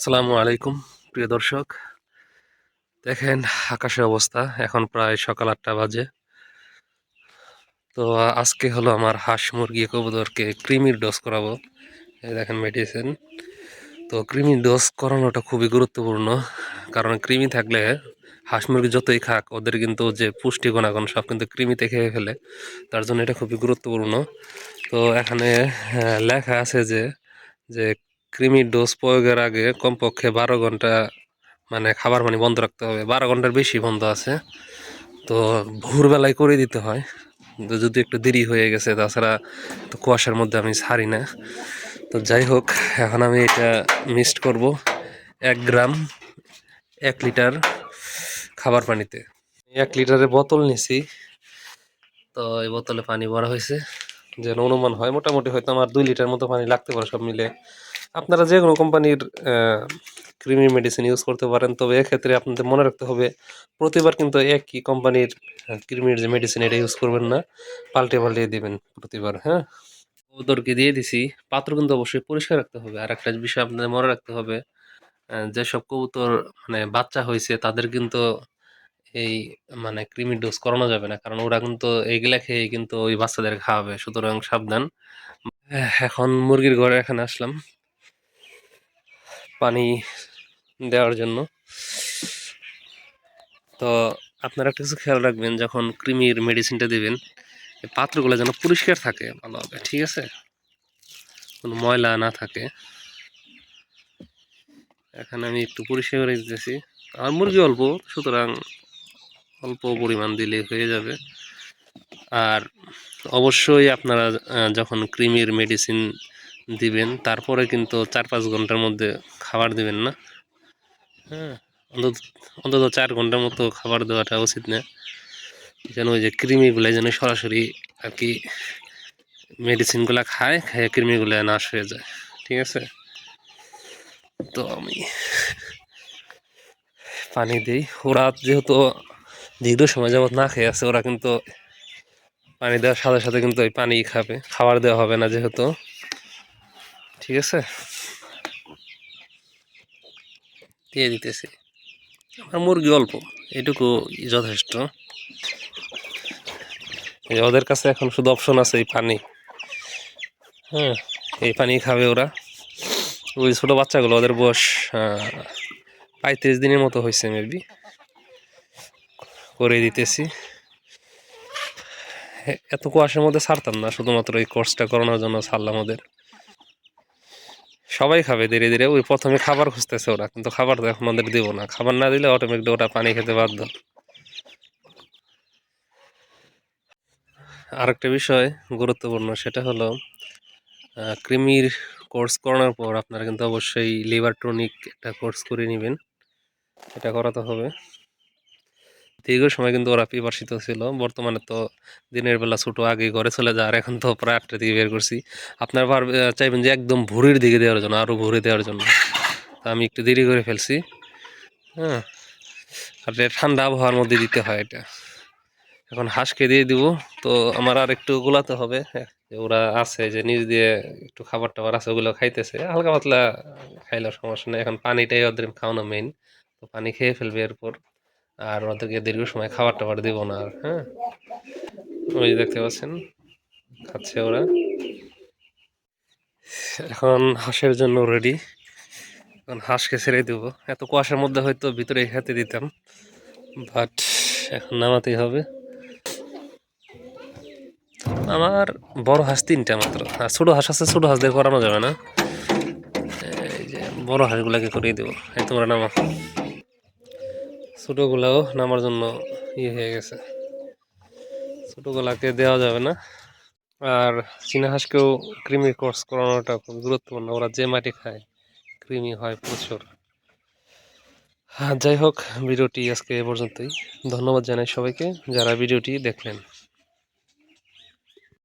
আসসালামু আলাইকুম, প্রিয় দর্শক। দেখেন আকাশের অবস্থা, এখন প্রায় সকাল আটটা বাজে। তো আজকে হলো আমার হাঁস মুরগি কবুতরকে ক্রিমির ডোজ করাবো। দেখেন মেডিসিন তো ক্রিমির ডোজ করানোটা খুবই গুরুত্বপূর্ণ, কারণ কৃমি থাকলে হাঁস মুরগি যতই খাক, ওদের কিন্তু যে পুষ্টি গুণাগুণ সব কিন্তু কৃমিতে খেয়ে ফেলে। তার জন্য এটা খুবই গুরুত্বপূর্ণ। তো এখানে লেখা আছে যে যে কৃমির ডোজ প্রয়োগের আগে কমপক্ষে বারো ঘণ্টা মানে খাবার পানি বন্ধ রাখতে হবে। বারো ঘণ্টার বেশি বন্ধ আছে। তো ভোরবেলায় করে দিতে হয়। তো যদি একটু দেরি হয়ে গেছে, তাছাড়া তো কুয়াশার মধ্যে আমি ছাড়ি না। তো যাই হোক, এখন আমি এটা মিক্সড করব এক গ্রাম এক লিটার খাবার পানিতে। এক লিটারের বোতল নিছি। তো এই বোতলে পানি ভরা হয়েছে। যেন অনুমান হয়, মোটামুটি হয়তো আমার দুই লিটার মতো পানি লাগতে পারে সব মিলে। আপনারা যে কোনো কোম্পানির ক্রিমি মেডিসিন ইউজ করতে পারেন, তবে এক্ষেত্রে আপনাদের মনে রাখতে হবে, প্রতিবার কিন্তু একই কোম্পানির ক্রিমির যে মেডিসিন এটা ইউজ করবেন না, পাল্টে পাল্টে দিবেন প্রতিবার হ্যাঁ? ওদেরকে দিয়ে দিছি, পাত্র কিন্তু অবশ্যই পরিষ্কার রাখতে হবে, আর একটা বিষয় আপনাদের মনে রাখতে হবে যেসব কবুতর মানে বাচ্চা হয়েছে, তাদের কিন্তু এই মানে ক্রিমি ডোজ করানো যাবে না, কারণ ওরা কিন্তু এইগুলা খেয়ে কিন্তু ওই বাচ্চাদের খাওয়াবে, সুতরাং সাবধান। এখন মুরগির ঘরে এখানে আসলাম। পানি দেওয়ার জন্য। তো আপনারা একটা কিছু খেয়াল রাখবেন, যখন কৃমির মেডিসিনটা দিবেন পাত্রগুলো যেন পরিষ্কার থাকে ভালোভাবে, ঠিক আছে? কোনো ময়লা না থাকে। এখানে আমি একটু পরিষ্কার করে দিতেছি। আর মুরগি অল্প, সুতরাং অল্প পরিমাণ দিলে হয়ে যাবে। আর অবশ্যই আপনারা যখন ক্রিমির মেডিসিন দিবেন। তারপরে কিন্তু চার পাঁচ ঘণ্টার মধ্যে খাবার দিবেন না। হ্যাঁ। অন্তত অন্তত চার ঘণ্টার মতো খাবার দেওয়াটা উচিত না। যেন ওই যে কৃমিগুলো যেন সরাসরি আর কি মেডিসিনগুলো খায় খেয়ে কৃমিগুলো নাশ হয়ে যায়। ঠিক আছে? তো আমি পানি দিই। ওরা যেহেতু দীর্ঘ সময় যাবত না খেয়ে আছে ওরা কিন্তু পানি দেওয়ার সাথে সাথে কিন্তু ওই পানি খাবে। খাবার দেওয়া হবে না যেহেতু। ঠিক আছে? দিয়ে দিতেছি। আমার মুরগি অল্প, এটুকু যথেষ্ট। ওদের কাছে এখন শুধু অপশন আছে এই পানি। হ্যাঁ এই পানি খাবে ওরা। ওই ছোটো বাচ্চাগুলো, ওদের বয়স পঁয়ত্রিশ দিনের মতো হয়েছে মেবি করে দিতেছি। এত কুয়াশার মধ্যে ছাড়তাম না, শুধুমাত্র এই কোর্সটা করানোর জন্য ছাড়লাম ওদের। সবাই খাবে ধীরে ধীরে। ওই প্রথমে খাবার খুঁজতেছে ওরা, কিন্তু খাবার তো এখন ওদের দিব না। খাবার না দিলে অটোমেটিক ওরা পানি খেতে বাধ্য। আরেকটা বিষয় গুরুত্বপূর্ণ, সেটা হলো কৃমির কোর্স করানোর পর আপনারা কিন্তু অবশ্যই লিভার টনিক একটা কোর্স করে নেবেন। এটা করাতে হবে। দীর্ঘ সময় কিন্তু ওরা পিপাসিত ছিল। বর্তমানে তো দিনের বেলা ছোটো আগে ঘরে চলে যায় আর এখন তো প্রায় আটটার দিকে বের করছি। আপনার পারবে চাইবেন যে একদম ভোরের দিকে দেওয়ার জন্য আরও ভোরে দেওয়ার জন্য। তা আমি একটু দেরি করে ফেলছি। হ্যাঁ আর ঠান্ডা আবহাওয়ার মধ্যে দিতে হয় এটা। এখন হাঁসকে দিয়ে দিব। তো আমার আর একটু গোলাতে হবে হ্যাঁ, ওরা আছে যে নিজ দিয়ে একটু খাবার টাবার আছে ওগুলো খাইতেছে। হালকা পাতলা খাইলেও সমস্যা নেই। এখন পানিটাই ওদের খাওয়ানো মেইন তো পানি খেয়ে ফেলবে এরপর। আর ওদেরকে দীর্ঘ সময় খাবার টাবার দিব না আর হ্যাঁ? ওই দেখতে পাচ্ছেন, খাচ্ছে ওরা। এখন হাঁসের জন্য রেডি এখন হাঁসকে ছেড়ে দেব। এত কুয়াশার মধ্যে হয়তো ভিতরে খেতে দিতাম বাট এখন নামাতেই হবে। আমার বড় হাঁস তিনটা মাত্র। আর ছোটো হাঁস আছে, ছোটো হাঁসদের করানো যাবে না। এই যে বড় হাঁসগুলাকে করিয়ে দেবো। এই তোমরা নামা ছোটোগুলাও নামার জন্য ইয়ে হয়ে গেছে। ছোটোগুলাকে দেওয়া যাবে না। আর চীনা হাঁসকেও কৃমি কোর্স করানোটা খুব গুরুত্বপূর্ণ। ওরা যে মাটি খায়, কৃমি হয় প্রচুর। যাই হোক, ভিডিওটি আজকে এ পর্যন্তই। ধন্যবাদ জানাই সবাইকে যারা ভিডিওটি দেখলেন।